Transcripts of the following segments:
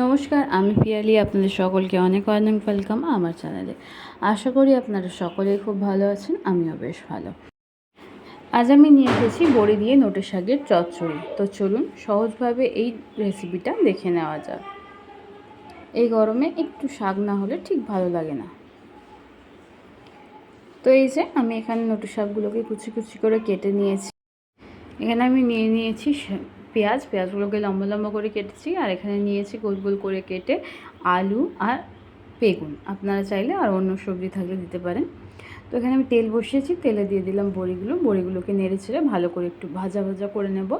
নমস্কার, আমি পিয়ালি, আপনাদের সকলকে অনেক অনেক ওয়েলকাম আমার চ্যানেলে আশা করি আপনারা সকলেই খুব ভালো আছেন, আমিও বেশ ভালো। আজ আমি নিয়ে এসেছি বড়ি দিয়ে নোটে শাকের চচ্চড়ি। তো চলুন সহজভাবে এই রেসিপিটা দেখে নেওয়া যাক। এই গরমে একটু শাক না হলে ঠিক ভালো লাগে না। তো এই যে আমি এখানে নোটে শাকগুলোকে কুচি কুচি করে কেটে নিয়েছি। এখানে আমি নিয়ে নিয়েছি পেঁয়াজ, পেঁয়াজগুলোকে লম্বা লম্বা করে কেটেছি আর এখানে নিয়েছি গোল গোল করে কেটে আলু আর বেগুন। আপনারা চাইলে আর অন্য সবজি থাকলে দিতে পারেন। তো এখানে আমি তেল বসিয়েছি, তেলে দিয়ে দিলাম বড়িগুলো। বড়িগুলোকে নেড়ে ছেড়ে ভালো করে একটু ভাজা ভাজা করে নেব।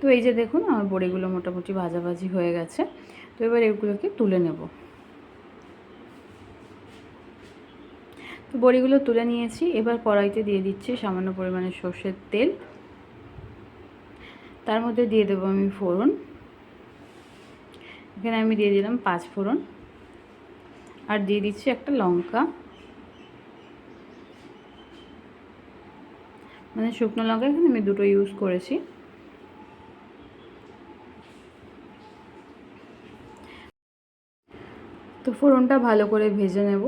তো এই যে দেখুন, আমার বড়িগুলো মোটামুটি ভাজাভাজি হয়ে গেছে। তো এবার এগুলোকে তুলে নেব। বড়িগুলো তুলে নিয়েছি। এবার কড়াইতে দিয়ে দিচ্ছি সামান্য পরিমাণে সর্ষের তেল। তার মধ্যে দিয়ে দেবো আমি ফোড়ন। এখানে আমি দিয়ে দিলাম পাঁচ ফোড়ন। আর দিয়ে দিচ্ছি একটা লঙ্কা। মানে শুকনো লঙ্কা এখানে আমি দুটো ইউজ করেছি। তো ফোড়নটা ভালো করে ভেজে নেব।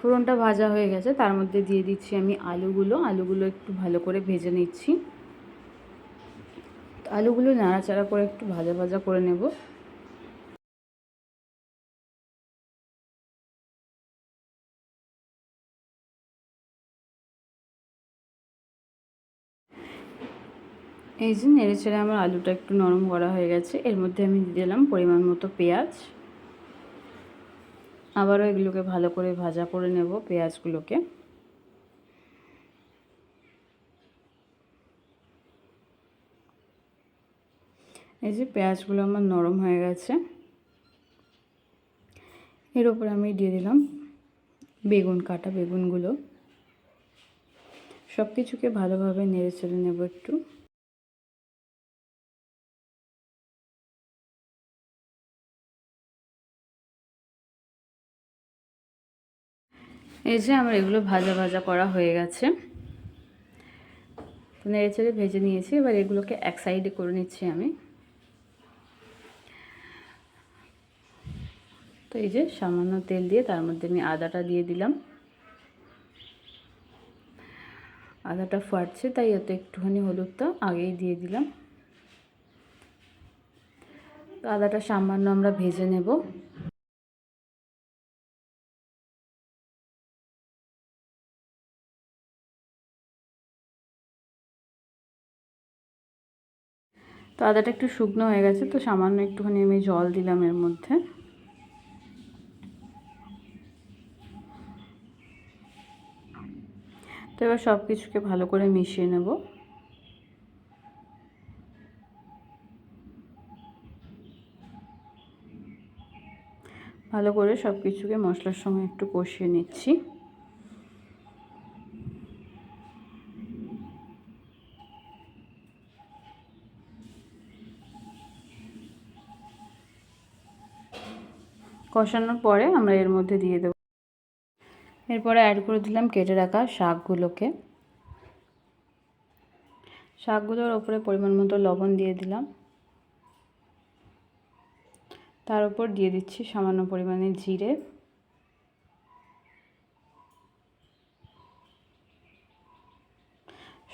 ফোড়নটা ভাজা হয়ে গেছে, তার মধ্যে দিয়ে দিচ্ছি আমি আলুগুলো। আলুগুলো একটু ভালো করে ভেজে নিচ্ছি। আলুগুলো নাড়াচাড়া করে একটু ভাজা ভাজা করে নেব। এই যে নেড়ে ছেড়ে আমার আলুটা একটু নরম করা হয়ে গেছে। এর মধ্যে আমি দিয়ে দিলাম পরিমাণ মতো পেঁয়াজ। আবারও এগুলোকে ভালো করে ভাজা করে নেব পেঁয়াজগুলোকে। এই যে পেঁয়াজগুলো আমার নরম হয়ে গেছে। এর উপরে আমি দিয়ে দিলাম বেগুন কাটা বেগুনগুলো। সব কিছুকে ভালোভাবে নেড়ে চেড়ে নেব একটু। এই যে আমার এগুলো ভাজা ভাজা করা হয়ে গেছে। নেড়ে চেড়ে ভেজে নিয়েছি, এবার এগুলোকে এক সাইডে করে নিচ্ছি আমি। তো এই যে সামান্য তেল দিয়ে তার মধ্যে আমি আদাটা দিয়ে দিলাম। আদাটা ফাটছে, তাই এতে একটুখানি হলুদটা আগেই দিয়ে দিলাম। তো আদাটা সামান্য আমরা ভেজে নেব। তো আদাটা একটু শুকনো হয়ে গেছে, তো সামান্য একটুখানি আমি জল দিলাম এর মধ্যে। তো এবার সব কিছুকে ভালো করে মিশিয়ে নেব। ভালো করে সব কিছুকে মশলার সঙ্গে একটু কষিয়ে নিচ্ছি। কষানোর পরে আমরা এর মধ্যে দিয়ে দেবো। এরপরে অ্যাড করে দিলাম কেটে রাখা শাকগুলোকে। শাকগুলোর ওপরে পরিমাণ মতো লবণ দিয়ে দিলাম। তার উপর দিয়ে দিচ্ছি সামান্য পরিমাণে জিরে।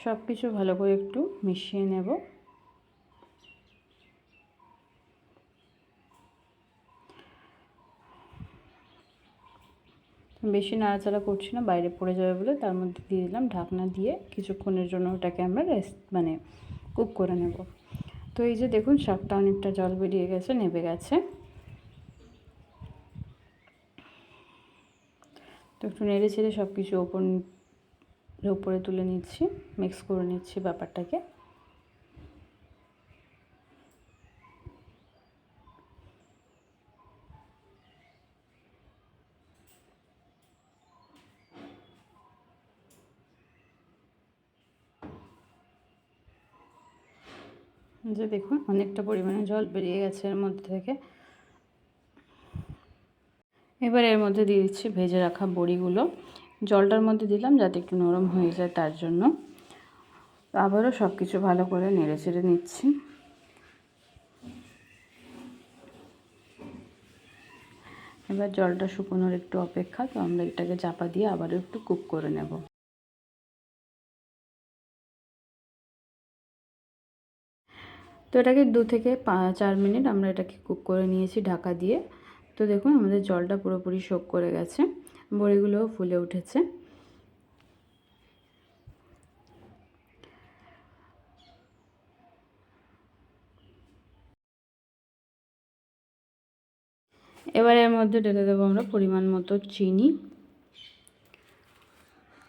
সব কিছু ভালো করে একটু মিশিয়ে নেব। বেশি নাড়াচাড়া করছি না, বাইরে পড়ে যাবে বলে তার মধ্যে দিয়ে দিলাম ঢাকনা দিয়ে কিছুক্ষণের জন্য ওটাকে আমরা রেস্ট মানে কুক করে নেব। তো এই যে দেখুন শাকটা অনেকটা জল বেরিয়ে গেছে, নেবে গেছে। তো একটু নেড়ে ছেড়ে সব কিছু ওপর উপরে তুলে নিচ্ছি মিক্স করে নিচ্ছি ব্যাপারটাকে। যে দেখুন, অনেকটা পরিমাণে জল বেরিয়ে গেছে এর মধ্যে থেকে। এবার এর মধ্যে দিয়ে দিচ্ছি ভেজে রাখা বড়িগুলো। জলটার মধ্যে দিলাম যাতে একটু নরম হয়ে যায় তার জন্য। আবারও সব কিছু ভালো করে নেড়ে চেড়ে নিচ্ছি। এবার জলটা শুকোনোর একটু অপেক্ষা, তো আমরা এটাকে চাপা দিয়ে আবারও একটু কুক করে নেব। তো এটাকে দু থেকে চার মিনিট আমরা এটাকে কুক করে নিয়েছি ঢাকা দিয়ে। তো দেখুন, আমাদের জলটা পুরোপুরি শোক করে গেছে, বড়িগুলোও ফুলে উঠেছে। এবার এর মধ্যে ঢেলে দেবো আমরা পরিমাণ মতো চিনি।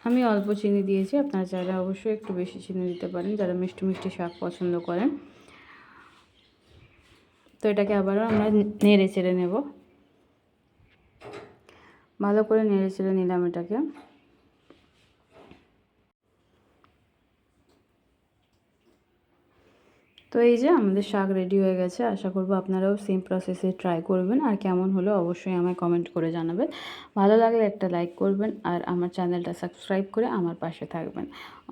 আমি অল্প চিনি দিয়েছি, আপনারা চাইলে অবশ্যই একটু বেশি চিনি দিতে পারেন, যারা মিষ্টি মিষ্টি শাক পছন্দ করেন। তো এটাকে আবারও আমরা নেড়ে চেড়ে নেব। ভালো করে নেড়ে চেড়ে নিলাম এটাকে। তো এই যে আমাদের শাক রেডি হয়ে গেছে, আশা করব আপনারাও সেম প্রসেসে ট্রাই করবেন। আর কেমন হলো অবশ্যই আমায় কমেন্ট করে জানাবেন। ভালো লাগলে একটা লাইক করবেন আর আমার চ্যানেলটা সাবস্ক্রাইব করে আমার পাশে থাকবেন।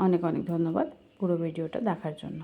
অনেক অনেক ধন্যবাদ পুরো ভিডিওটা দেখার জন্য।